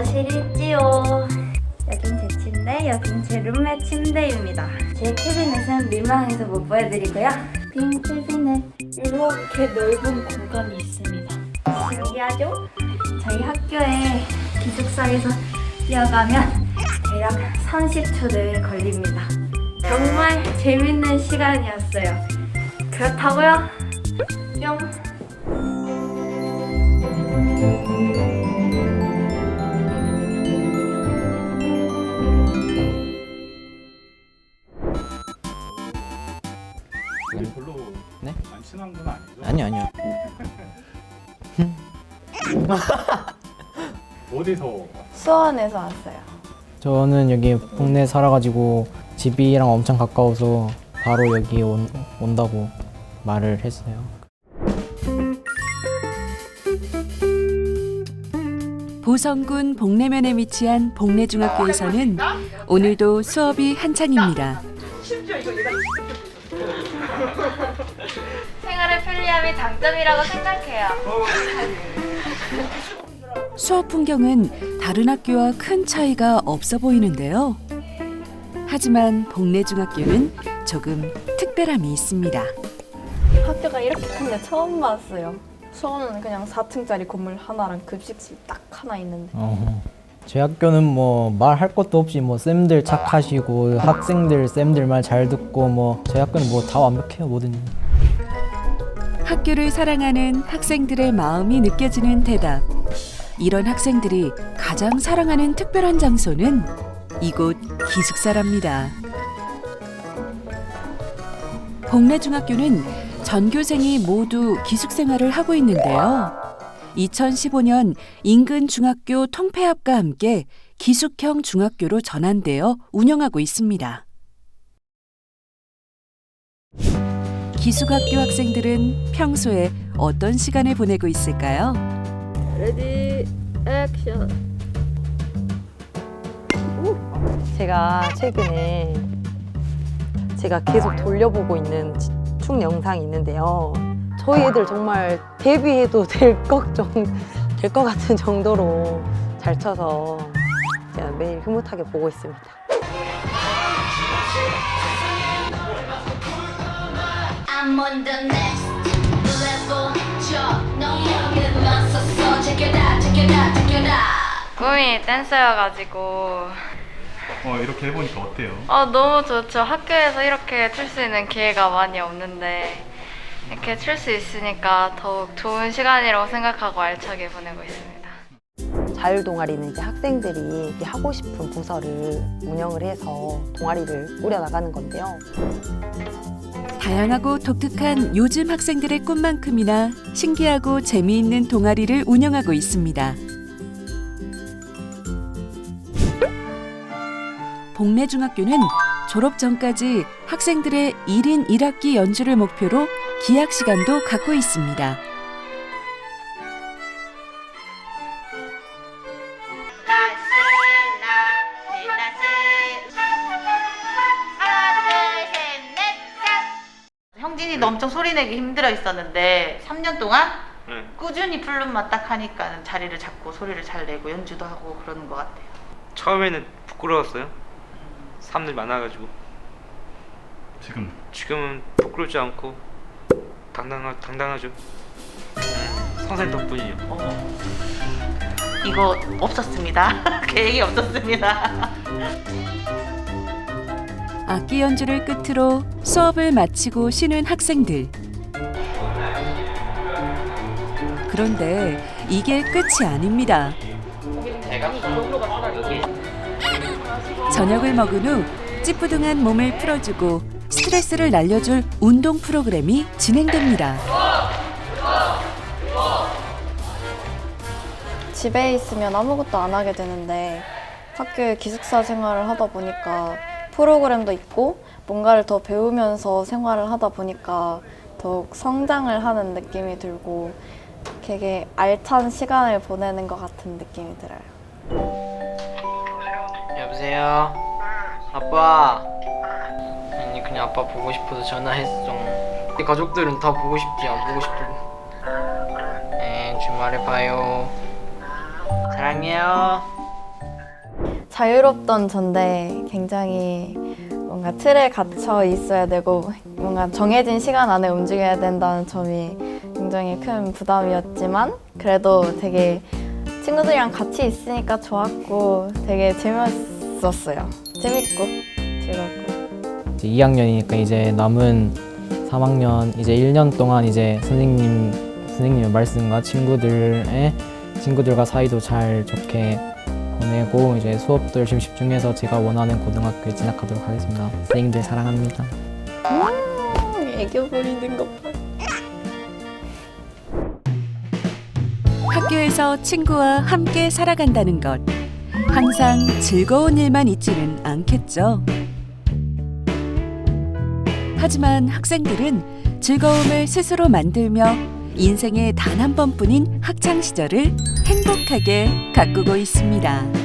거실 있지요. 여긴 제 침대, 여긴 제 룸메 침대입니다. 제 캐비넷은 민망해서 못 보여드리고요. 빈 캐비넷 이렇게 넓은 공간이 있습니다. 신기하죠? 저희 학교에 기숙사에서 뛰어가면 대략 30초를 걸립니다. 정말 재밌는 시간이었어요. 그렇다고요? 뿅. 우리 별로 네? 안 친한 건 아니죠? 아니요 아니요 어디서 수원에서 왔어요. 저는 여기 동네 살아가지고 집이랑 엄청 가까워서 바로 여기 온, 온다고 말을 했어요 보성군 복내면에 위치한 복내중학교에서는 오늘도 수업이 한창입니다. 생활의 편리함이 장점이라고 생각해요. 수업 풍경은 다른 학교와 큰 차이가 없어 보이는데요. 하지만 복내중학교는 조금 특별함이 있습니다. 학교가 이렇게 큰데 처음 봤어요. 수원은 그냥 4층짜리 건물 하나랑 급식실 딱 하나 있는데 어, 제 학교는 뭐 말할 것도 없이 뭐 쌤들 착하시고 학생들 쌤들 말 잘 듣고 뭐 제 학교는 뭐 다 완벽해요 뭐든 학교를 사랑하는 학생들의 마음이 느껴지는 대답. 이런 학생들이 가장 사랑하는 특별한 장소는 이곳 기숙사랍니다. 복내중학교는 전교생이 모두 기숙생활을 하고 있는데요. 2015년 인근 중학교 통폐합과 함께 기숙형 중학교로 전환되어 운영하고 있습니다. 기숙학교 학생들은 평소에 어떤 시간을 보내고 있을까요? 레디 액션 제가 최근에 제가 계속 돌려보고 있는 축 영상이 있는데요. 저희 애들 정말 데뷔해도 될 걱정 될 것 같은 정도로 잘 쳐서 제가 매일 흐뭇하게 보고 있습니다. I'm on the next level. 저 너에게 맞섰어. Check it out, check it out, check it out. 꿈이 댄서여가지고 어, 이렇게 해보니까 어때요? 어, 너무 좋죠. 학교에서 이렇게 출 수 있는 기회가 많이 없는데 이렇게 출 수 있으니까 더욱 좋은 시간이라고 생각하고 알차게 보내고 있습니다. 자율 동아리는 이제 학생들이 하고 싶은 부서를 운영을 해서 동아리를 꾸려 나가는 건데요. 다양하고 독특한 요즘 학생들의 꿈만큼이나 신기하고 재미있는 동아리를 운영하고 있습니다. 복내중학교는 졸업 전까지 학생들의 1인 1학기 연주를 목표로 기약 시간도 갖고 있습니다. 형진이도 엄청 소리내기 힘들어 있었는데 3년 동안 꾸준히 플룻만 딱 하니까 자리를 잡고 소리를 잘 내고 연주도 하고 그러는 것 같아요. 처음에는 부끄러웠어요. 사람들 많아가지고 지금 지금은 부끄럽지 않고 당당하 당당하죠. 음, 선생님 덕분이에요. 이거 없었습니다. 계획이 없었습니다. 악기 연주를 끝으로 수업을 마치고 쉬는 학생들. 그런데 이게 끝이 아닙니다. 저녁을 먹은 후 찌뿌둥한 몸을 풀어주고 스트레스를 날려줄 운동 프로그램이 진행됩니다. 집에 있으면 아무것도 안 하게 되는데 학교에 기숙사 생활을 하다 보니까 프로그램도 있고 뭔가를 더 배우면서 생활을 하다 보니까 더욱 성장을 하는 느낌이 들고 되게 알찬 시간을 보내는 것 같은 느낌이 들어요. 여보세요? 아빠 그냥 아빠 보고 싶어서 전화했어 가족들은 다 보고 싶지 안 보고 싶고 네 주말에 봐요 사랑해요 자유롭던 전데 굉장히 뭔가 틀에 갇혀 있어야 되고 뭔가 정해진 시간 안에 움직여야 된다는 점이 굉장히 큰 부담이었지만 그래도 되게 친구들이랑 같이 있으니까 좋았고 되게 재밌었어요. 재밌고 즐겁고. 이제 2학년이니까 이제 남은 3학년 이제 1년 동안 이제 선생님 선생님의 말씀과 친구들의 친구들과 사이도 잘 좋게 보내고 이제 수업도 열심히 집중해서 제가 원하는 고등학교에 진학하도록 하겠습니다. 선생님들 사랑합니다. 애교 부리는 것 봐. 학교에서 친구와 함께 살아간다는 것. 항상 즐거운 일만 있지는 않겠죠. 하지만 학생들은 즐거움을 스스로 만들며 인생의 단 한 번뿐인 학창 시절을 행복하게 가꾸고 있습니다.